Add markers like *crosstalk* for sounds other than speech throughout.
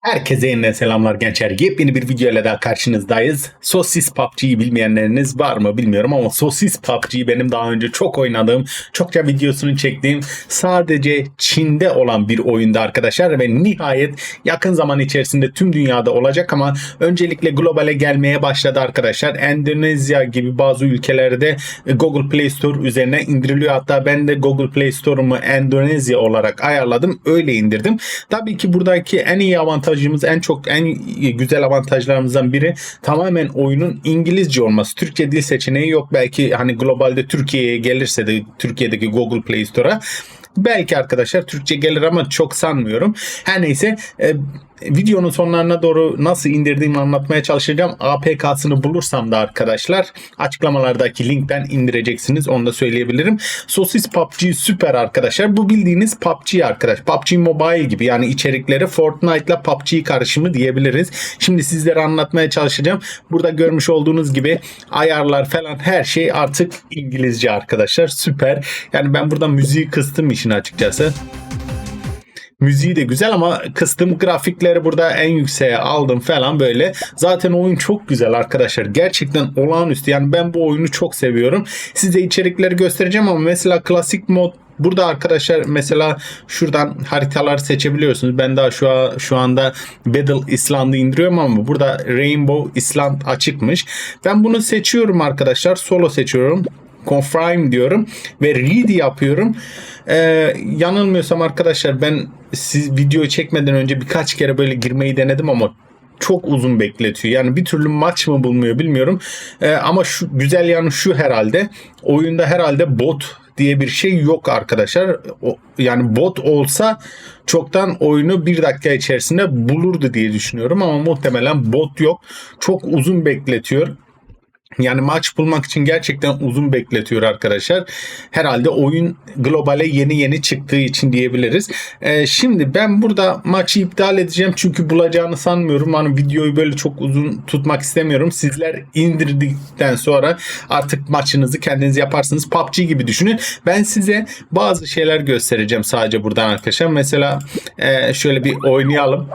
Herkese yeniden selamlar gençler. Yepyeni bir video ile daha karşınızdayız. Sosis PUBG'yi bilmeyenleriniz var mı bilmiyorum ama Sosis PUBG benim daha önce çok oynadığım, çokça videosunu çektiğim sadece Çin'de olan bir oyunda arkadaşlar ve nihayet yakın zaman içerisinde tüm dünyada olacak ama öncelikle globale gelmeye başladı arkadaşlar. Endonezya gibi bazı ülkelerde Google Play Store üzerine indiriliyor. Hatta ben de Google Play Store'umu Endonezya olarak ayarladım. Öyle indirdim. Tabii ki buradaki en iyi avantajımız en çok en güzel avantajlarımızdan biri tamamen oyunun İngilizce olması. Türkçe dil seçeneği yok. Belki hani globalde Türkiye'ye gelirse de Türkiye'deki Google Play Store'a Belki arkadaşlar Türkçe gelir ama çok sanmıyorum. Her neyse e, videonun sonlarına doğru nasıl indirdiğimi anlatmaya çalışacağım. APK'sını bulursam da arkadaşlar açıklamalardaki linkten indireceksiniz. Onu da söyleyebilirim. Sosis PUBG süper arkadaşlar. Bu bildiğiniz PUBG arkadaş. PUBG Mobile gibi yani içerikleri Fortnite ile PUBG karışımı diyebiliriz. Şimdi sizlere anlatmaya çalışacağım. Burada görmüş olduğunuz gibi ayarlar falan her şey artık İngilizce arkadaşlar. Süper. Yani ben burada müziği kıstım işin açıkçası. Müziği de güzel ama kıstım grafikleri burada en yükseğe aldım falan böyle. Zaten oyun çok güzel arkadaşlar. Gerçekten olağanüstü. Yani ben bu oyunu çok seviyorum. Size içerikleri göstereceğim ama mesela klasik mod Burada arkadaşlar mesela şuradan haritalar seçebiliyorsunuz. Ben daha şu, an, şu anda Battle Island'ı indiriyorum ama burada Rainbow Island açıkmış. Ben bunu seçiyorum arkadaşlar. Solo seçiyorum confirm diyorum ve read yapıyorum. Ee, yanılmıyorsam arkadaşlar ben siz videoyu çekmeden önce birkaç kere böyle girmeyi denedim ama çok uzun bekletiyor. Yani bir türlü maç mı bulmuyor bilmiyorum. Ee, ama şu güzel yanı şu herhalde. Oyunda herhalde bot diye bir şey yok arkadaşlar. O, yani bot olsa çoktan oyunu bir dakika içerisinde bulurdu diye düşünüyorum ama muhtemelen bot yok. Çok uzun bekletiyor. Yani maç bulmak için gerçekten uzun bekletiyor arkadaşlar. Herhalde oyun globale yeni yeni çıktığı için diyebiliriz. Ee, şimdi ben burada maçı iptal edeceğim çünkü bulacağını sanmıyorum. Hani videoyu böyle çok uzun tutmak istemiyorum. Sizler indirdikten sonra artık maçınızı kendiniz yaparsınız. PUBG gibi düşünün. Ben size bazı şeyler göstereceğim sadece buradan arkadaşlar. Mesela e, şöyle bir oynayalım.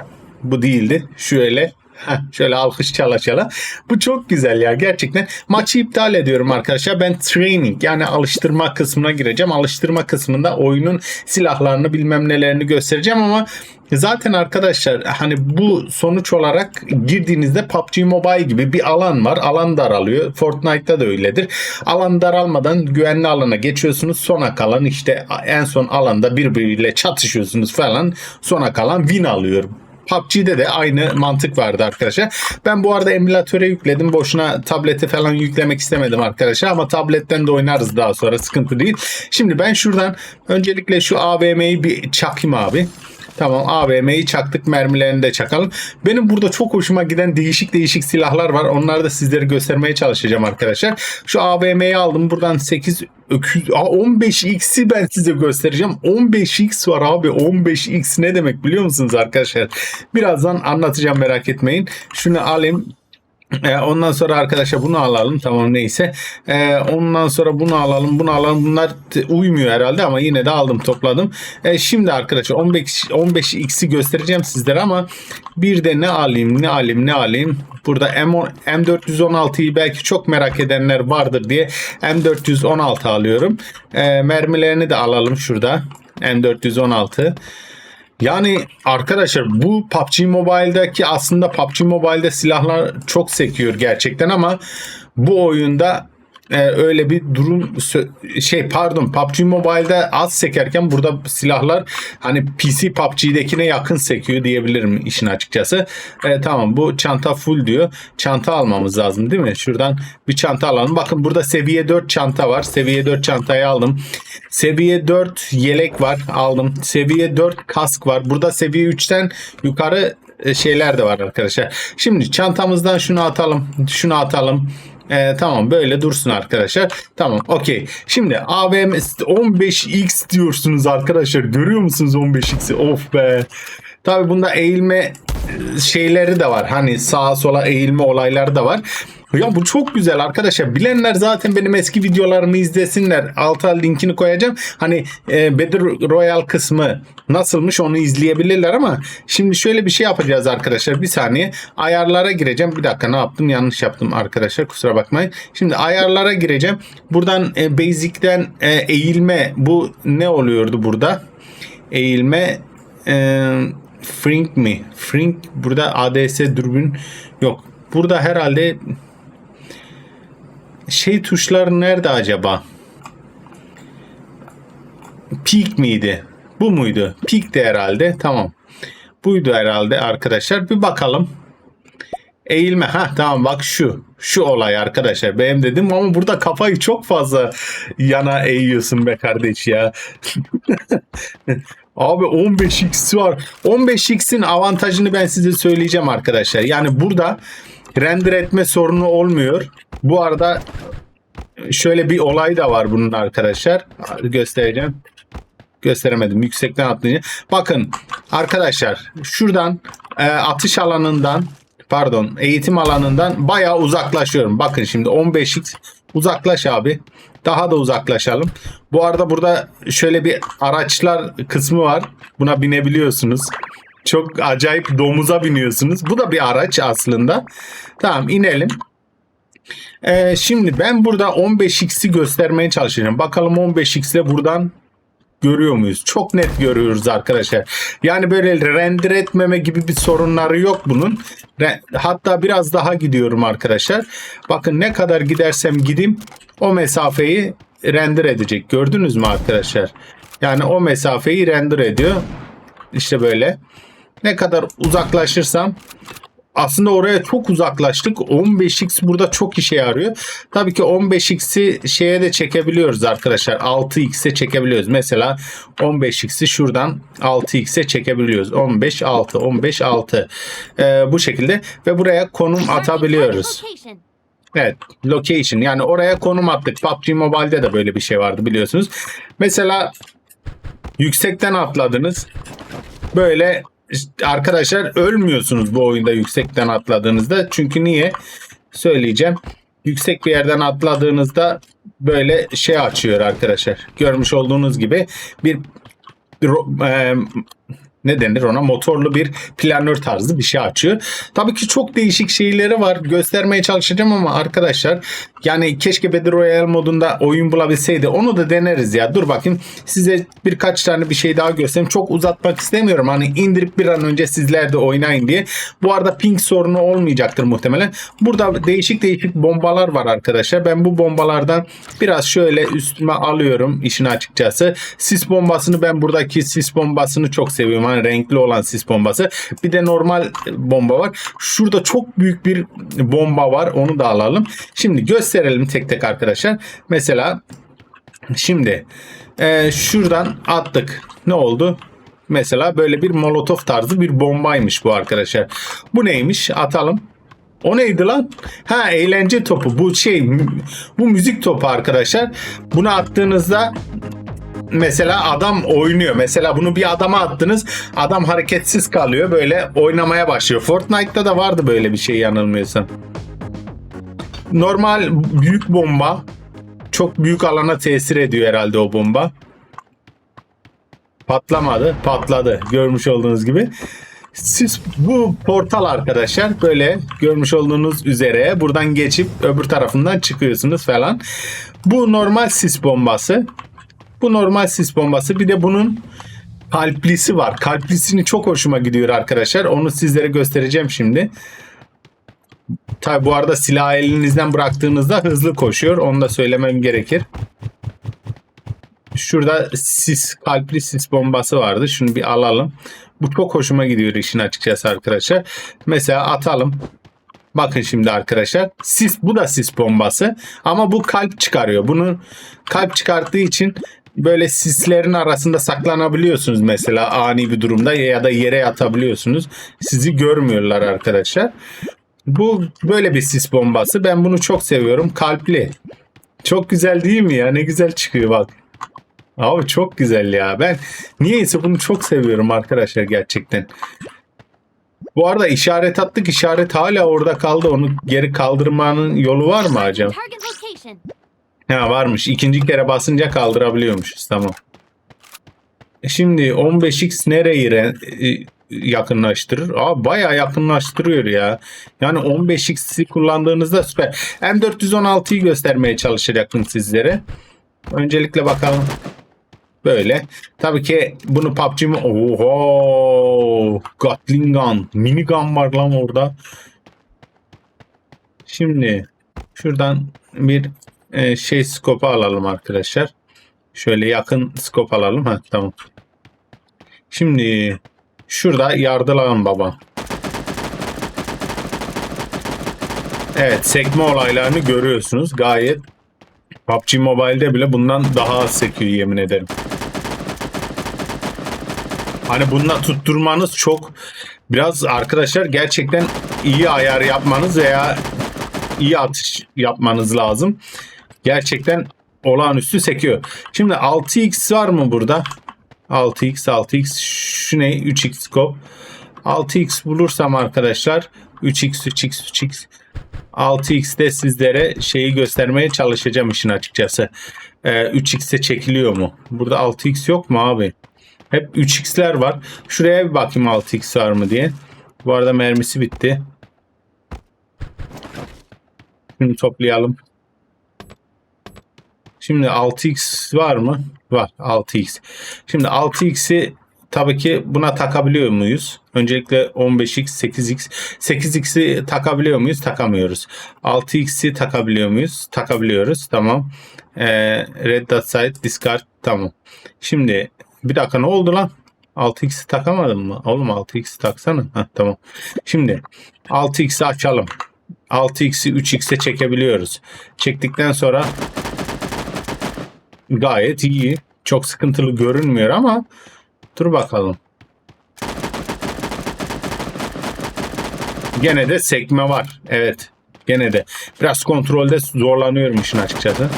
Bu değildi. Şöyle *laughs* Şöyle alkış çala çala. Bu çok güzel ya gerçekten. Maçı iptal ediyorum arkadaşlar. Ben training yani alıştırma kısmına gireceğim. Alıştırma kısmında oyunun silahlarını bilmem nelerini göstereceğim ama Zaten arkadaşlar hani bu sonuç olarak girdiğinizde PUBG Mobile gibi bir alan var. Alan daralıyor. Fortnite'da da öyledir. Alan daralmadan güvenli alana geçiyorsunuz. Sona kalan işte en son alanda birbiriyle çatışıyorsunuz falan. Sona kalan win alıyor. PUBG'de de aynı mantık vardı arkadaşlar. Ben bu arada emülatöre yükledim. Boşuna tableti falan yüklemek istemedim arkadaşlar. Ama tabletten de oynarız daha sonra. Sıkıntı değil. Şimdi ben şuradan öncelikle şu AVM'yi bir çakayım abi. Tamam AVM'yi çaktık mermilerini de çakalım. Benim burada çok hoşuma giden değişik değişik silahlar var. Onları da sizlere göstermeye çalışacağım arkadaşlar. Şu AVM'yi aldım. Buradan 8 öküz 15x'i ben size göstereceğim. 15x var abi. 15x ne demek biliyor musunuz arkadaşlar? Birazdan anlatacağım merak etmeyin. Şunu alayım. E, ondan sonra arkadaşlar bunu alalım tamam neyse. E, ondan sonra bunu alalım bunu alalım. Bunlar uymuyor herhalde ama yine de aldım topladım. E, şimdi arkadaşlar 15 15x'i göstereceğim sizlere ama bir de ne alayım ne alayım ne alayım. Burada M M416'yı belki çok merak edenler vardır diye M416 alıyorum. Mermilerini de alalım şurada. M416. Yani arkadaşlar bu PUBG Mobile'daki aslında PUBG Mobile'de silahlar çok sekiyor gerçekten ama bu oyunda e, öyle bir durum şey pardon PUBG Mobile'da az sekerken burada silahlar hani PC PUBG'dekine yakın sekiyor diyebilirim işin açıkçası. E, tamam bu çanta full diyor. Çanta almamız lazım değil mi? Şuradan bir çanta alalım. Bakın burada seviye 4 çanta var. Seviye 4 çantayı aldım. Seviye 4 yelek var. Aldım. Seviye 4 kask var. Burada seviye 3'ten yukarı e, şeyler de var arkadaşlar. Şimdi çantamızdan şunu atalım. Şunu atalım. Ee, tamam böyle dursun arkadaşlar. Tamam okey. Şimdi AVM 15x diyorsunuz arkadaşlar. Görüyor musunuz 15x'i? Of be. Tabi bunda eğilme şeyleri de var. Hani sağa sola eğilme olayları da var. Ya bu çok güzel arkadaşlar. Bilenler zaten benim eski videolarımı izlesinler. Alta linkini koyacağım. Hani e, Battle Royale kısmı nasılmış onu izleyebilirler ama şimdi şöyle bir şey yapacağız arkadaşlar. Bir saniye. Ayarlara gireceğim. Bir dakika ne yaptım? Yanlış yaptım arkadaşlar. Kusura bakmayın. Şimdi ayarlara gireceğim. Buradan e, Basic'ten e, eğilme bu ne oluyordu burada? Eğilme e, Frink mi? Frink burada ADS dürbün yok. Burada herhalde şey tuşları nerede acaba? Peak miydi? Bu muydu? Peak de herhalde. Tamam. Buydu herhalde arkadaşlar. Bir bakalım. Eğilme. Ha tamam bak şu. Şu olay arkadaşlar. Benim dedim ama burada kafayı çok fazla yana eğiyorsun be kardeş ya. *laughs* Abi 15x var. 15x'in avantajını ben size söyleyeceğim arkadaşlar. Yani burada render etme sorunu olmuyor. Bu arada şöyle bir olay da var bunun arkadaşlar. Göstereceğim. Gösteremedim. Yüksekten atlayınca. Bakın arkadaşlar şuradan e, atış alanından pardon eğitim alanından bayağı uzaklaşıyorum. Bakın şimdi 15x uzaklaş abi. Daha da uzaklaşalım. Bu arada burada şöyle bir araçlar kısmı var. Buna binebiliyorsunuz. Çok acayip domuza biniyorsunuz. Bu da bir araç aslında. Tamam inelim. Ee, şimdi ben burada 15x'i göstermeye çalışacağım. Bakalım 15x ile buradan görüyor muyuz? Çok net görüyoruz arkadaşlar. Yani böyle render etmeme gibi bir sorunları yok bunun. Hatta biraz daha gidiyorum arkadaşlar. Bakın ne kadar gidersem gideyim o mesafeyi render edecek. Gördünüz mü arkadaşlar? Yani o mesafeyi render ediyor. İşte böyle. Ne kadar uzaklaşırsam aslında oraya çok uzaklaştık. 15x burada çok işe yarıyor. Tabii ki 15x'i şeye de çekebiliyoruz arkadaşlar. 6x'e çekebiliyoruz. Mesela 15x'i şuradan 6x'e çekebiliyoruz. 15 6 15 6. Ee, bu şekilde ve buraya konum atabiliyoruz. Evet, location yani oraya konum attık. PUBG Mobile'de de böyle bir şey vardı biliyorsunuz. Mesela yüksekten atladınız. Böyle arkadaşlar ölmüyorsunuz bu oyunda yüksekten atladığınızda. Çünkü niye? Söyleyeceğim. Yüksek bir yerden atladığınızda böyle şey açıyor arkadaşlar. Görmüş olduğunuz gibi bir ro- e, ne denir ona motorlu bir planör tarzı bir şey açıyor. Tabii ki çok değişik şeyleri var. Göstermeye çalışacağım ama arkadaşlar yani keşke Battle Royale modunda oyun bulabilseydi. Onu da deneriz ya. Dur bakayım size birkaç tane bir şey daha göstereyim. Çok uzatmak istemiyorum. Hani indirip bir an önce sizler de oynayın diye. Bu arada ping sorunu olmayacaktır muhtemelen. Burada değişik değişik bombalar var arkadaşlar. Ben bu bombalardan biraz şöyle üstüme alıyorum işin açıkçası. Sis bombasını ben buradaki sis bombasını çok seviyorum. Hani renkli olan sis bombası. Bir de normal bomba var. Şurada çok büyük bir bomba var. Onu da alalım. Şimdi gösterelim tek tek arkadaşlar. Mesela şimdi e, şuradan attık. Ne oldu? Mesela böyle bir molotof tarzı bir bombaymış bu arkadaşlar. Bu neymiş? Atalım. O neydi lan? Ha eğlence topu. Bu şey bu müzik topu arkadaşlar. Bunu attığınızda mesela adam oynuyor. Mesela bunu bir adama attınız. Adam hareketsiz kalıyor. Böyle oynamaya başlıyor. Fortnite'da da vardı böyle bir şey yanılmıyorsam. Normal büyük bomba. Çok büyük alana tesir ediyor herhalde o bomba. Patlamadı. Patladı. Görmüş olduğunuz gibi. Siz bu portal arkadaşlar böyle görmüş olduğunuz üzere buradan geçip öbür tarafından çıkıyorsunuz falan. Bu normal sis bombası. Bu normal sis bombası. Bir de bunun kalplisi var. Kalplisini çok hoşuma gidiyor arkadaşlar. Onu sizlere göstereceğim şimdi. Tabi bu arada silah elinizden bıraktığınızda hızlı koşuyor. Onu da söylemem gerekir. Şurada sis, kalpli sis bombası vardı. Şunu bir alalım. Bu çok hoşuma gidiyor işin açıkçası arkadaşlar. Mesela atalım. Bakın şimdi arkadaşlar. Sis bu da sis bombası ama bu kalp çıkarıyor. Bunu kalp çıkarttığı için böyle sislerin arasında saklanabiliyorsunuz mesela ani bir durumda ya da yere yatabiliyorsunuz. Sizi görmüyorlar arkadaşlar. Bu böyle bir sis bombası. Ben bunu çok seviyorum. Kalpli. Çok güzel değil mi ya? Ne güzel çıkıyor bak. Abi çok güzel ya. Ben niyeyse bunu çok seviyorum arkadaşlar gerçekten. Bu arada işaret attık. işaret hala orada kaldı. Onu geri kaldırmanın yolu var mı acaba? Ha varmış. İkinci kere basınca kaldırabiliyormuşuz. Tamam. E Şimdi 15x nereyi re- e, yakınlaştırır? Aa bayağı yakınlaştırıyor ya. Yani 15x'i kullandığınızda süper. M416'yı göstermeye çalışacaktım sizlere. Öncelikle bakalım. Böyle. Tabii ki bunu PUBG mi? Oho! Gatling gun. Mini gun var lan orada. Şimdi şuradan bir e, şey skopu alalım arkadaşlar. Şöyle yakın skop alalım. Ha tamam. Şimdi şurada yardılan baba. Evet sekme olaylarını görüyorsunuz. Gayet PUBG Mobile'de bile bundan daha az sekiyor yemin ederim. Hani bununla tutturmanız çok biraz arkadaşlar gerçekten iyi ayar yapmanız veya iyi atış yapmanız lazım. Gerçekten olağanüstü sekiyor. Şimdi 6x var mı burada? 6x 6x şu ne 3x scope 6x bulursam arkadaşlar 3x 3x 3x 6x'de sizlere şeyi göstermeye çalışacağım işin açıkçası. Ee, 3x'e çekiliyor mu? Burada 6x yok mu abi? Hep 3x'ler var. Şuraya bir bakayım 6x var mı diye. Bu arada mermisi bitti. Şimdi toplayalım. Şimdi 6x var mı? Var 6x. Şimdi 6x'i tabii ki buna takabiliyor muyuz? Öncelikle 15x, 8x. 8x'i takabiliyor muyuz? Takamıyoruz. 6x'i takabiliyor muyuz? Takabiliyoruz. Tamam. Ee, red dot side discard. Tamam. Şimdi bir dakika ne oldu lan? 6x'i takamadım mı? Oğlum 6x'i taksana. Heh, tamam. Şimdi 6x'i açalım. 6x'i 3x'e çekebiliyoruz. Çektikten sonra gayet iyi. Çok sıkıntılı görünmüyor ama dur bakalım. Gene de sekme var. Evet. Gene de. Biraz kontrolde zorlanıyorum işin açıkçası.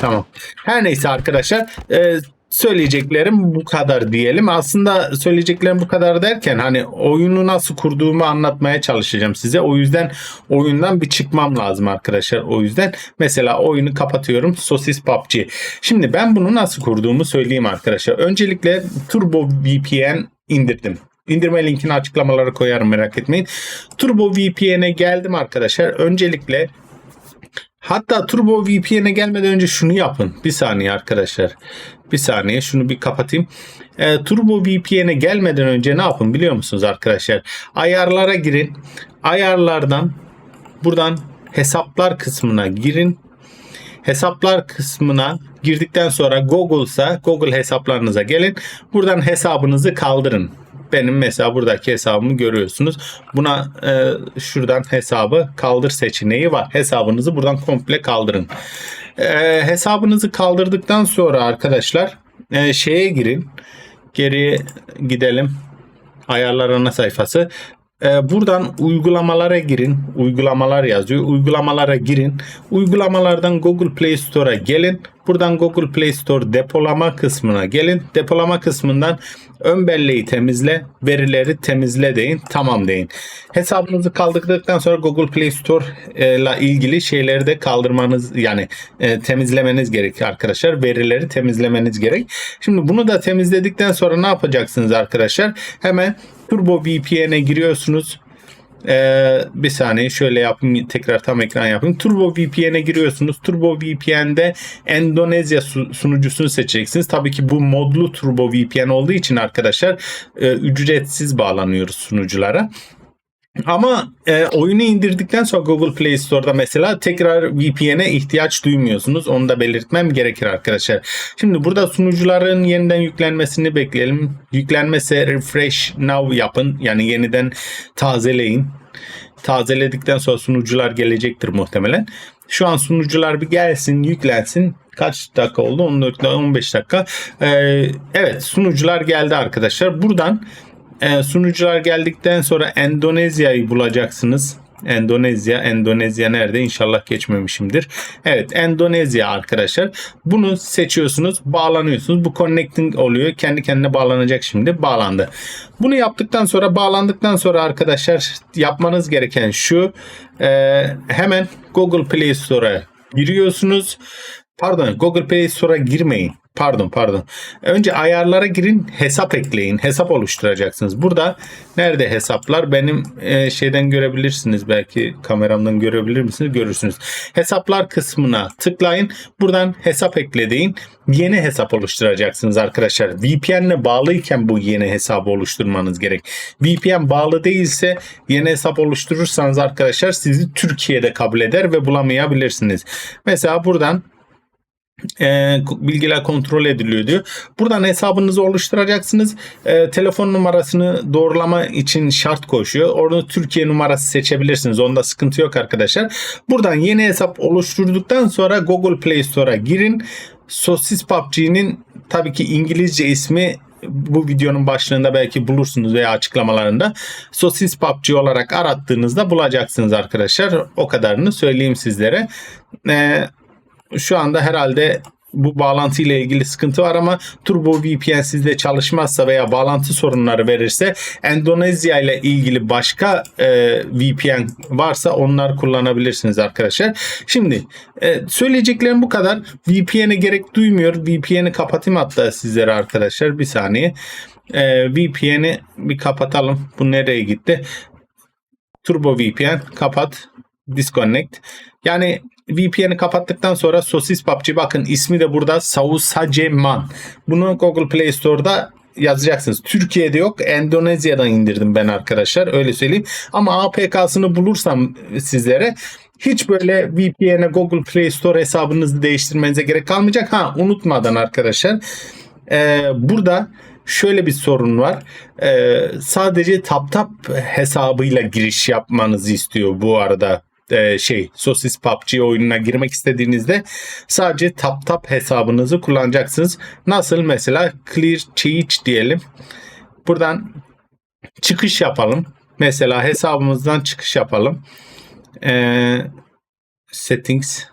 Tamam. Her neyse arkadaşlar. e, söyleyeceklerim bu kadar diyelim. Aslında söyleyeceklerim bu kadar derken hani oyunu nasıl kurduğumu anlatmaya çalışacağım size. O yüzden oyundan bir çıkmam lazım arkadaşlar. O yüzden mesela oyunu kapatıyorum. Sosis PUBG. Şimdi ben bunu nasıl kurduğumu söyleyeyim arkadaşlar. Öncelikle Turbo VPN indirdim. İndirme linkini açıklamalara koyarım merak etmeyin. Turbo VPN'e geldim arkadaşlar. Öncelikle Hatta Turbo VPN'e gelmeden önce şunu yapın. Bir saniye arkadaşlar. Bir saniye şunu bir kapatayım. Ee, Turbo VPN'e gelmeden önce ne yapın biliyor musunuz arkadaşlar? Ayarlara girin. Ayarlardan buradan hesaplar kısmına girin. Hesaplar kısmına girdikten sonra Google'sa Google hesaplarınıza gelin. Buradan hesabınızı kaldırın. Benim mesela buradaki hesabımı görüyorsunuz. Buna e, şuradan hesabı kaldır seçeneği var. Hesabınızı buradan komple kaldırın. E, hesabınızı kaldırdıktan sonra arkadaşlar e, şeye girin. Geriye gidelim. Ayarlar ana sayfası. Ee, buradan uygulamalara girin. Uygulamalar yazıyor. Uygulamalara girin. Uygulamalardan Google Play Store'a gelin. Buradan Google Play Store depolama kısmına gelin. Depolama kısmından ön belleği temizle, verileri temizle deyin. Tamam deyin. Hesabınızı kaldırdıktan sonra Google Play Store ile ilgili şeyleri de kaldırmanız yani e, temizlemeniz gerekiyor arkadaşlar. Verileri temizlemeniz gerek. Şimdi bunu da temizledikten sonra ne yapacaksınız arkadaşlar? Hemen Turbo VPN'e giriyorsunuz. Ee, bir saniye şöyle yapayım tekrar tam ekran yapayım. Turbo VPN'e giriyorsunuz. Turbo VPN'de Endonezya su- sunucusunu seçeceksiniz. Tabii ki bu modlu Turbo VPN olduğu için arkadaşlar e, ücretsiz bağlanıyoruz sunuculara. Ama e, oyunu indirdikten sonra Google Play Store'da mesela tekrar VPN'e ihtiyaç duymuyorsunuz. Onu da belirtmem gerekir arkadaşlar. Şimdi burada sunucuların yeniden yüklenmesini bekleyelim. Yüklenmese refresh now yapın. Yani yeniden tazeleyin. Tazeledikten sonra sunucular gelecektir muhtemelen. Şu an sunucular bir gelsin, yüklensin. Kaç dakika oldu? 14 15 dakika. Ee, evet sunucular geldi arkadaşlar. Buradan e, sunucular geldikten sonra Endonezya'yı bulacaksınız. Endonezya. Endonezya nerede? İnşallah geçmemişimdir. Evet Endonezya arkadaşlar. Bunu seçiyorsunuz. Bağlanıyorsunuz. Bu connecting oluyor. Kendi kendine bağlanacak şimdi. Bağlandı. Bunu yaptıktan sonra bağlandıktan sonra arkadaşlar yapmanız gereken şu. Ee, hemen Google Play Store'a giriyorsunuz. Pardon Google Play Store'a girmeyin. Pardon pardon. Önce ayarlara girin hesap ekleyin. Hesap oluşturacaksınız. Burada nerede hesaplar? Benim e, şeyden görebilirsiniz. Belki kameramdan görebilir misiniz? Görürsünüz. Hesaplar kısmına tıklayın. Buradan hesap ekle deyin. Yeni hesap oluşturacaksınız arkadaşlar. VPN'le bağlıyken bu yeni hesabı oluşturmanız gerek. VPN bağlı değilse yeni hesap oluşturursanız arkadaşlar sizi Türkiye'de kabul eder ve bulamayabilirsiniz. Mesela buradan e, bilgiler kontrol ediliyor diyor. Buradan hesabınızı oluşturacaksınız. E, telefon numarasını doğrulama için şart koşuyor. Orada Türkiye numarası seçebilirsiniz. Onda sıkıntı yok arkadaşlar. Buradan yeni hesap oluşturduktan sonra Google Play Store'a girin. Sosis PUBG'nin tabii ki İngilizce ismi bu videonun başlığında belki bulursunuz veya açıklamalarında. Sosis PUBG olarak arattığınızda bulacaksınız arkadaşlar. O kadarını söyleyeyim sizlere. Eee şu anda herhalde bu bağlantı ile ilgili sıkıntı var ama Turbo VPN sizde çalışmazsa veya bağlantı sorunları verirse Endonezya ile ilgili başka e, VPN varsa onlar kullanabilirsiniz arkadaşlar. Şimdi e, söyleyeceklerim bu kadar. VPN'e gerek duymuyor. VPN'i kapatayım hatta sizlere arkadaşlar. Bir saniye. E, VPN'i bir kapatalım. Bu nereye gitti? Turbo VPN kapat. Disconnect. Yani VPN'i kapattıktan sonra Sosis PUBG bakın ismi de burada Sausaceman. Bunu Google Play Store'da yazacaksınız. Türkiye'de yok. Endonezya'dan indirdim ben arkadaşlar. Öyle söyleyeyim. Ama APK'sını bulursam sizlere hiç böyle VPN'e Google Play Store hesabınızı değiştirmenize gerek kalmayacak. Ha unutmadan arkadaşlar. Ee, burada şöyle bir sorun var. Ee, sadece TapTap hesabıyla giriş yapmanızı istiyor bu arada e, şey Sosis PUBG oyununa girmek istediğinizde sadece tap tap hesabınızı kullanacaksınız. Nasıl mesela clear cheat diyelim. Buradan çıkış yapalım. Mesela hesabımızdan çıkış yapalım. E, settings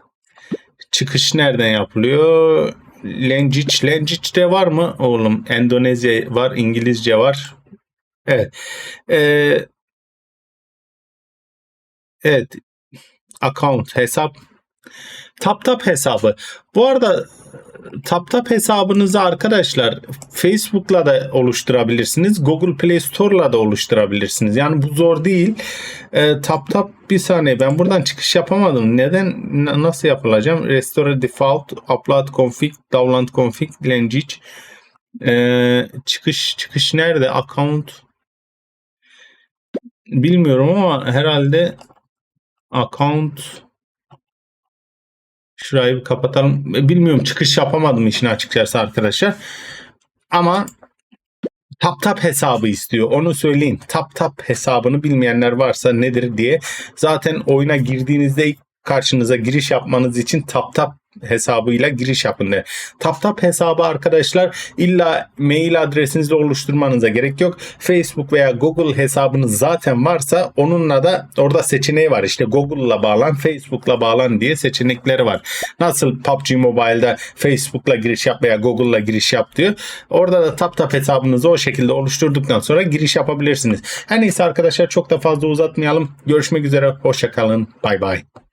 çıkış nereden yapılıyor? Language. Language'de var mı oğlum? Endonezya var, İngilizce var. Evet. Ee, evet account hesap TapTap hesabı. Bu arada TapTap hesabınızı arkadaşlar Facebook'la da oluşturabilirsiniz. Google Play Store'la da oluşturabilirsiniz. Yani bu zor değil. E, TapTap bir saniye ben buradan çıkış yapamadım. Neden? Nasıl yapılacağım? Restore default, upload config, download config, language. E, çıkış çıkış nerede? Account bilmiyorum ama herhalde account şurayı kapatalım. Bilmiyorum çıkış yapamadım işin açıkçası arkadaşlar. Ama tap tap hesabı istiyor. Onu söyleyin. Tap tap hesabını bilmeyenler varsa nedir diye. Zaten oyuna girdiğinizde ilk karşınıza giriş yapmanız için tap tap hesabıyla giriş yapın de. TapTap hesabı arkadaşlar illa mail adresinizi oluşturmanıza gerek yok. Facebook veya Google hesabınız zaten varsa onunla da orada seçeneği var. İşte Google'la bağlan, Facebook'la bağlan diye seçenekleri var. Nasıl PUBG Mobile'da Facebook'la giriş yap veya Google'la giriş yap diyor. Orada da TapTap hesabınızı o şekilde oluşturduktan sonra giriş yapabilirsiniz. Her neyse arkadaşlar çok da fazla uzatmayalım. Görüşmek üzere. Hoşçakalın. Bay bay.